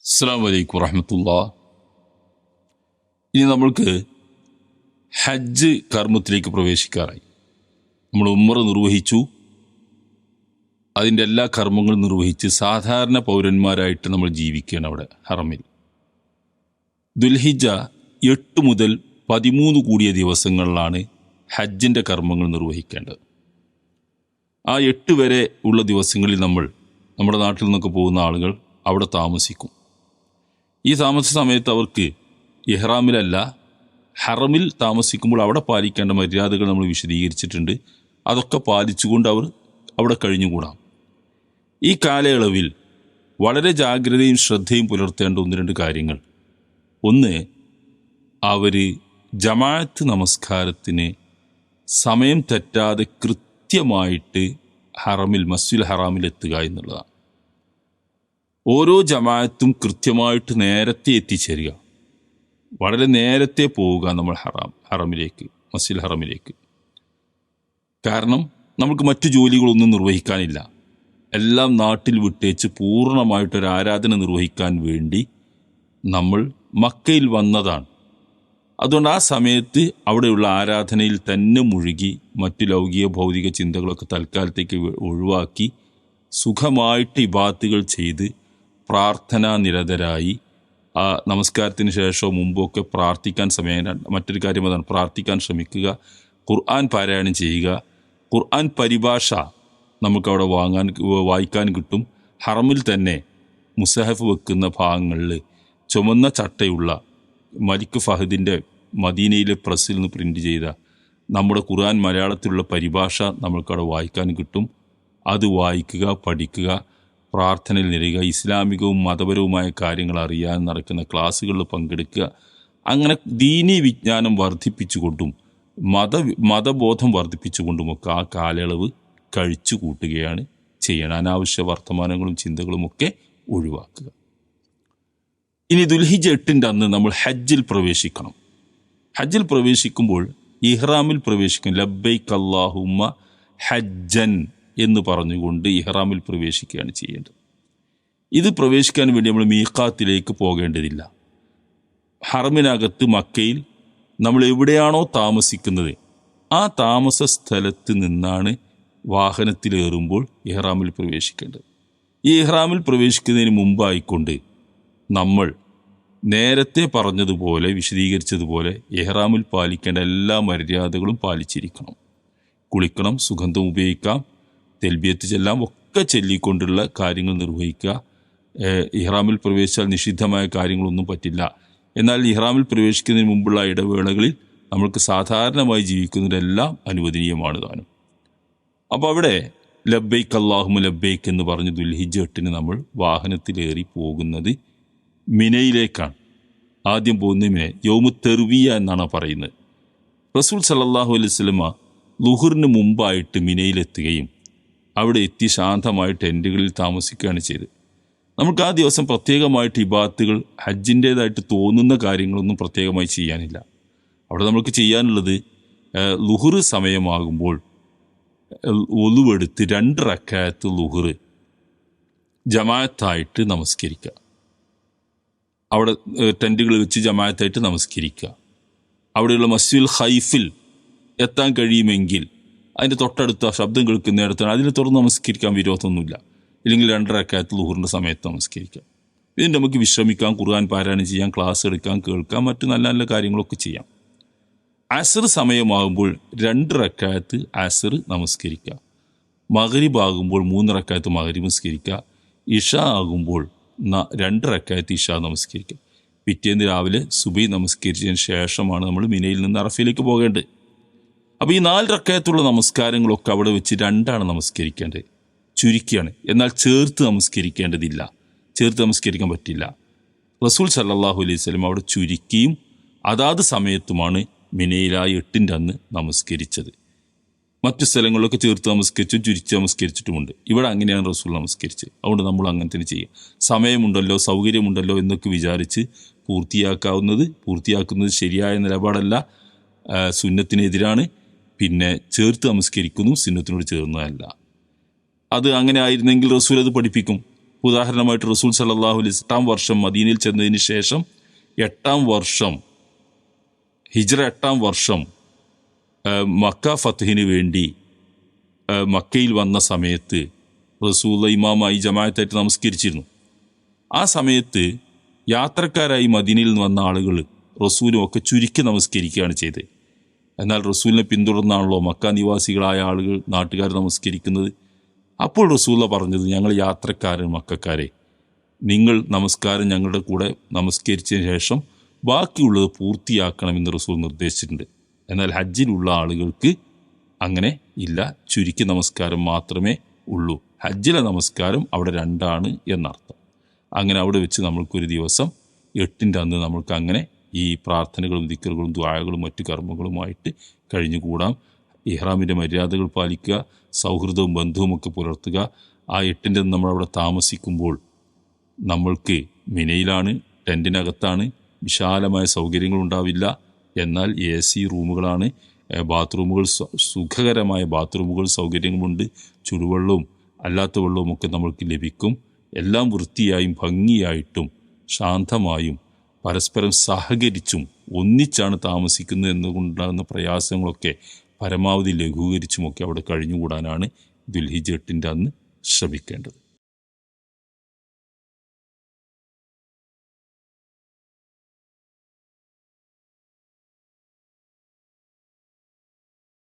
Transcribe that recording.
അസ്സാം വലൈക്കും വറഹമത്തുള്ള. ഇനി നമ്മൾക്ക് ഹജ്ജ് കർമ്മത്തിലേക്ക് പ്രവേശിക്കാറായി. നമ്മൾ ഉമ്മറ നിർവഹിച്ചു. അതിന്റെ എല്ലാ കർമ്മങ്ങളും നിർവഹിച്ച് സാധാരണ പൗരന്മാരായിട്ട് നമ്മൾ ജീവിക്കുകയാണ് അവിടെ ഹറമിൽ. ദുൽഹിജ എട്ട് മുതൽ പതിമൂന്ന് കൂടിയ ദിവസങ്ങളിലാണ് ഹജ്ജിന്റെ കർമ്മങ്ങൾ നിർവഹിക്കേണ്ടത്. ആ എട്ട് വരെ ഉള്ള ദിവസങ്ങളിൽ നമ്മൾ നമ്മുടെ നാട്ടിൽ നിന്നൊക്കെ പോകുന്ന ആളുകൾ അവിടെ താമസിക്കും. ഈ താമസ സമയത്ത് അവർക്ക് ഇഹ്റാമിലല്ല ഹറമിൽ താമസിക്കുമ്പോൾ അവിടെ പാലിക്കേണ്ട മര്യാദകൾ നമ്മൾ വിശദീകരിച്ചിട്ടുണ്ട്. അതൊക്കെ പാലിച്ചുകൊണ്ട് അവർ അവിടെ കഴിഞ്ഞുകൂടാം. ഈ കാലയളവിൽ വളരെ ജാഗ്രതയും ശ്രദ്ധയും പുലർത്തേണ്ട ഒന്ന് രണ്ട് കാര്യങ്ങൾ. ഒന്ന് അവർ ജമാഅത്ത് നമസ്കാരത്തിന് സമയം തെറ്റാതെ കൃത്യമായിട്ട് ഹറമിൽ മസ്ജിൽ ഹറാമിൽ എത്തുക എന്നുള്ളതാണ്. ഓരോ ജമാഅത്തും കൃത്യമായിട്ട് നേരത്തെ എത്തിച്ചേരുക. വളരെ നേരത്തെ പോവുക നമ്മൾ ഹറാം ഹറമിലേക്ക് മസ്ജിദ് ഹറമിലേക്ക്. കാരണം നമുക്ക് മറ്റു ജോലികളൊന്നും നിർവഹിക്കാനില്ല. എല്ലാം നാട്ടിൽ വിട്ടേച്ച് പൂർണമായിട്ടൊരു ആരാധന നിർവഹിക്കാൻ വേണ്ടി നമ്മൾ മക്കയിൽ വന്നതാണ്. അതുകൊണ്ട് ആ സമയത്ത് അവിടെയുള്ള ആരാധനയിൽ തന്നെ മുഴുകി മറ്റു ലൗകിക ഭൗതിക ചിന്തകളൊക്കെ തൽക്കാലത്തേക്ക് ഒഴിവാക്കി സുഖമായിട്ട് ഇബാത്തുകൾ ചെയ്ത് പ്രാർത്ഥനാ നിരതരായി. ആ നമസ്കാരത്തിന് ശേഷവും മുമ്പൊക്കെ പ്രാർത്ഥിക്കാൻ സമയം മറ്റൊരു കാര്യം അതാണ്. പ്രാർത്ഥിക്കാൻ ശ്രമിക്കുക ഖുർആൻ പാരായണം ചെയ്യുക. ഖുർആൻ പരിഭാഷ നമുക്കവിടെ വാങ്ങാൻ വായിക്കാൻ കിട്ടും. ഹറമിൽ തന്നെ മുസഹഫ് വെക്കുന്ന ഭാഗങ്ങളിൽ ചുമന്ന ചട്ടയുള്ള മലിക് ഫഹദിന്റെ മദീനയിലെ പ്രസ്സിൽ നിന്ന് പ്രിന്റ് ചെയ്ത നമ്മുടെ ഖുർആൻ മലയാളത്തിലുള്ള പരിഭാഷ നമുക്കവിടെ വായിക്കാൻ കിട്ടും. അത് വായിക്കുക പഠിക്കുക. പ്രാർത്ഥനയിൽ നിരയുക ഇസ്ലാമികവും മതപരവുമായ കാര്യങ്ങൾ അറിയാൻ നടക്കുന്ന ക്ലാസ്സുകളിൽ പങ്കെടുക്കുക. അങ്ങനെ ദീനീ വിജ്ഞാനം വർദ്ധിപ്പിച്ചുകൊണ്ടും മത മതബോധം വർദ്ധിപ്പിച്ചുകൊണ്ടുമൊക്കെ ആ കാലയളവ് കഴിച്ചു കൂട്ടുകയാണ് ചെയ്യണം. അനാവശ്യ വർത്തമാനങ്ങളും ചിന്തകളും ഒക്കെ ഒഴിവാക്കുക. ഇനി ദുൽഹിജ എട്ടിന്റെ അന്ന് നമ്മൾ ഹജ്ജിൽ പ്രവേശിക്കണം. ഹജ്ജിൽ പ്രവേശിക്കുമ്പോൾ ഇഹ്റാമിൽ പ്രവേശിക്കും. ലബ്ബൈക്ക് അള്ളാഹുമ്മ ഹജ്ജൻ എന്ന് പറഞ്ഞുകൊണ്ട് ഇഹ്റാമിൽ പ്രവേശിക്കുകയാണ് ചെയ്യേണ്ടത്. ഇത് പ്രവേശിക്കാൻ വേണ്ടി നമ്മൾ മീക്കാത്തിലേക്ക് പോകേണ്ടതില്ല. ഹറമിനകത്ത് മക്കയിൽ നമ്മൾ എവിടെയാണോ താമസിക്കുന്നത് ആ താമസ സ്ഥലത്ത് നിന്നാണ് വാഹനത്തിലേറുമ്പോൾ ഇഹ്റാമിൽ പ്രവേശിക്കേണ്ടത്. ഈ ഇഹ്റാമിൽ പ്രവേശിക്കുന്നതിന് മുമ്പായിക്കൊണ്ട് നമ്മൾ നേരത്തെ പറഞ്ഞതുപോലെ വിശദീകരിച്ചതുപോലെ ഇഹ്റാമിൽ പാലിക്കേണ്ട എല്ലാ മര്യാദകളും പാലിച്ചിരിക്കണം. കുളിക്കണം സുഗന്ധം ഉപയോഗിക്കാം തെൽബിയത്ത് ചെല്ലാം ഒക്കെ ചൊല്ലിക്കൊണ്ടുള്ള കാര്യങ്ങൾ നിർവഹിക്കുക. ഇഹ്റാമിൽ പ്രവേശിച്ചാൽ നിഷിദ്ധമായ കാര്യങ്ങളൊന്നും പറ്റില്ല. എന്നാൽ ഇഹ്റാമിൽ പ്രവേശിക്കുന്നതിന് മുമ്പുള്ള ഇടവേളകളിൽ നമ്മൾക്ക് സാധാരണമായി ജീവിക്കുന്നതെല്ലാം അനുവദനീയമാണ് താനും. അപ്പോൾ അവിടെ ലബ്ബൈക്ക് അള്ളാഹുമ ലബ്ബൈക്ക് എന്ന് പറഞ്ഞ് ദുൽഹിജ് എട്ടിന് നമ്മൾ വാഹനത്തിലേറി പോകുന്നത് മിനയിലേക്കാണ്. ആദ്യം പോകുന്ന മിന യോമു തെർവിയ എന്നാണ് പറയുന്നത്. റസൂൽ സല്ലാഹു അലൈഹി സ്വലമ ലുഹുറിന് മുമ്പായിട്ട് മിനയിലെത്തുകയും അവിടെ എത്തി ശാന്തമായി ടെന്റുകളിൽ താമസിക്കുകയാണ് ചെയ്തത്. നമുക്ക് ആ ദിവസം പ്രത്യേകമായിട്ട് ഇബാത്തുകൾ ഹജ്ജിന്റേതായിട്ട് തോന്നുന്ന കാര്യങ്ങളൊന്നും പ്രത്യേകമായി ചെയ്യാനില്ല. അവിടെ നമുക്ക് ചെയ്യാനുള്ളത് ലുഹുർ സമയമാകുമ്പോൾ ഒലുവെടുത്ത് രണ്ട് റക്കായത്ത് ലുഹുർ ജമായത്തായിട്ട് നമസ്കരിക്കുക. അവിടെ ടെന്റുകൾ വെച്ച് ജമായത്തായിട്ട് നമസ്കരിക്കുക. അവിടെയുള്ള മസ്ജിൽ ഹൈഫിൽ എത്താൻ കഴിയുമെങ്കിൽ അതിന്റെ തൊട്ടടുത്ത ശബ്ദം കേൾക്കുന്നിടത്താണ് അതിനെ തുറന്ന് നമസ്കരിക്കാൻ വിരോധമൊന്നുമില്ല. ഇല്ലെങ്കിൽ രണ്ടരക്കാലത്ത് ലുഹറിന്റെ സമയത്ത് നമസ്കരിക്കാം. ഇതിന് നമുക്ക് വിശ്രമിക്കാം ഖുർആൻ പാരായണം ചെയ്യാം ക്ലാസ് എടുക്കാം കേൾക്കാം മറ്റു നല്ല നല്ല കാര്യങ്ങളൊക്കെ ചെയ്യാം. അസർ സമയമാകുമ്പോൾ രണ്ട് റക്കായത്ത് അസർ നമസ്കരിക്കുക മകരിബ് ആകുമ്പോൾ മൂന്ന് റക്കായത്ത് നമസ്കരിക്കുക ഇഷ ആകുമ്പോൾ രണ്ട് റക്കായത്ത് ഇഷ നമസ്കരിക്കുക പിറ്റേന്ന് രാവിലെ സുബൈ നമസ്കരിച്ചതിന് ശേഷമാണ് നമ്മൾ മിനയിൽ നിന്ന് അറഫയിലേക്ക് പോകേണ്ടത്. അപ്പോൾ ഈ നാല് റക്കയത്തുള്ള നമസ്കാരങ്ങളൊക്കെ അവിടെ വെച്ച് രണ്ടാണ് നമസ്കരിക്കേണ്ടത്. ചുരുക്കിയാണ്. എന്നാൽ ചേർത്ത് നമസ്കരിക്കേണ്ടതില്ല. ചേർത്ത് നമസ്കരിക്കാൻ പറ്റില്ല. റസൂൽ സല്ലാഹു അലൈഹി സ്വലം അവിടെ ചുരുക്കിയും അതാത് സമയത്തുമാണ് മിനയിലായി എട്ടിന്റെ അന്ന് നമസ്കരിച്ചത്. മറ്റു സ്ഥലങ്ങളിലൊക്കെ ചേർത്ത് നമസ്കരിച്ചും ചുരുക്കി നമസ്കരിച്ചിട്ടുമുണ്ട്. ഇവിടെ അങ്ങനെയാണ് റസൂൽ നമസ്കരിച്ചത്. അതുകൊണ്ട് നമ്മൾ അങ്ങനെ തന്നെ ചെയ്യുക സമയമുണ്ടല്ലോ സൗകര്യമുണ്ടല്ലോ എന്നൊക്കെ വിചാരിച്ച് പൂർത്തിയാക്കാവുന്നത് പൂർത്തിയാക്കുന്നത് ശരിയായ നിലപാടല്ല സുന്നത്തിനെതിരാണ്. പിന്നെ ചേർത്ത് നമസ്കരിക്കുന്നു സുന്നത്തിനോട് ചേർന്നതല്ല. അത് അങ്ങനെ ആയിരുന്നെങ്കിൽ റസൂൽ അത് പഠിപ്പിക്കും. ഉദാഹരണമായിട്ട് റസൂൽ സല്ലാഹു അലൈഹി എട്ടാം വർഷം മദീനയിൽ ചെന്നതിന് ശേഷം എട്ടാം വർഷം ഹിജ്ര എട്ടാം വർഷം മക്ക ഫത്തഹിന് വേണ്ടി മക്കയിൽ വന്ന സമയത്ത് റസൂൽ ഇമാമായി ജമാഅത്തായിട്ട് നമസ്കരിച്ചിരുന്നു. ആ സമയത്ത് യാത്രക്കാരായി മദീനയിൽ നിന്ന് വന്ന ആളുകൾ റസൂലും ഒക്കെ ചുരുക്കി നമസ്കരിക്കുകയാണ് ചെയ്തത്. എന്നാൽ റസൂലിനെ പിന്തുടർന്നാണല്ലോ മക്ക നിവാസികളായ ആളുകൾ നാട്ടുകാർ നമസ്കരിക്കുന്നത്. അപ്പോൾ റസൂല പറഞ്ഞത് ഞങ്ങൾ യാത്രക്കാരൻ മക്കാരെ. നിങ്ങൾ നമസ്കാരം ഞങ്ങളുടെ കൂടെ നമസ്കരിച്ചതിന് ശേഷം ബാക്കിയുള്ളത് പൂർത്തിയാക്കണമെന്ന് റസൂൽ നിർദ്ദേശിച്ചിട്ടുണ്ട്. എന്നാൽ ഹജ്ജിലുള്ള ആളുകൾക്ക് അങ്ങനെ ഇല്ല. ചുരുക്കി നമസ്കാരം മാത്രമേ ഉള്ളൂ. ഹജ്ജിലെ നമസ്കാരം അവിടെ രണ്ടാണ് എന്നർത്ഥം. അങ്ങനെ അവിടെ വെച്ച് നമ്മൾക്കൊരു ദിവസം എട്ടിന്റെ അന്ന് നമ്മൾക്ക് അങ്ങനെ ഈ പ്രാർത്ഥനകളും ദിക്കറുകളും ദ്വായകളും മറ്റു കർമ്മങ്ങളുമായിട്ട് കഴിഞ്ഞുകൂടാം. ഇഹ്റാമിന്റെ മര്യാദകൾ പാലിക്കുക സൗഹൃദവും ബന്ധവും ഒക്കെ പുലർത്തുക. ആ എട്ടിന്റെ നമ്മളവിടെ താമസിക്കുമ്പോൾ നമ്മൾക്ക് മിനയിലാണ് ടെന്റിനകത്താണ് വിശാലമായ സൗകര്യങ്ങളുണ്ടാവില്ല എന്നാൽ എ സി റൂമുകളാണ്. ബാത്റൂമുകൾ സുഖകരമായ ബാത്റൂമുകൾ സൗകര്യങ്ങളുണ്ട് ചുടുവെള്ളവും അല്ലാത്ത വെള്ളവും ഒക്കെ നമ്മൾക്ക് ലഭിക്കും. എല്ലാം വൃത്തിയായും ഭംഗിയായിട്ടും ശാന്തമായും പരസ്പരം സഹകരിച്ചും ഒന്നിച്ചാണ് താമസിക്കുന്നത് എന്നുകൊണ്ടാകുന്ന പ്രയാസങ്ങളൊക്കെ പരമാവധി ലഘൂകരിച്ചുമൊക്കെ അവിടെ കഴിഞ്ഞുകൂടാനാണ് ദുൽഹിജ് എട്ടിന്റെ അന്ന് ശ്രമിക്കേണ്ടത്.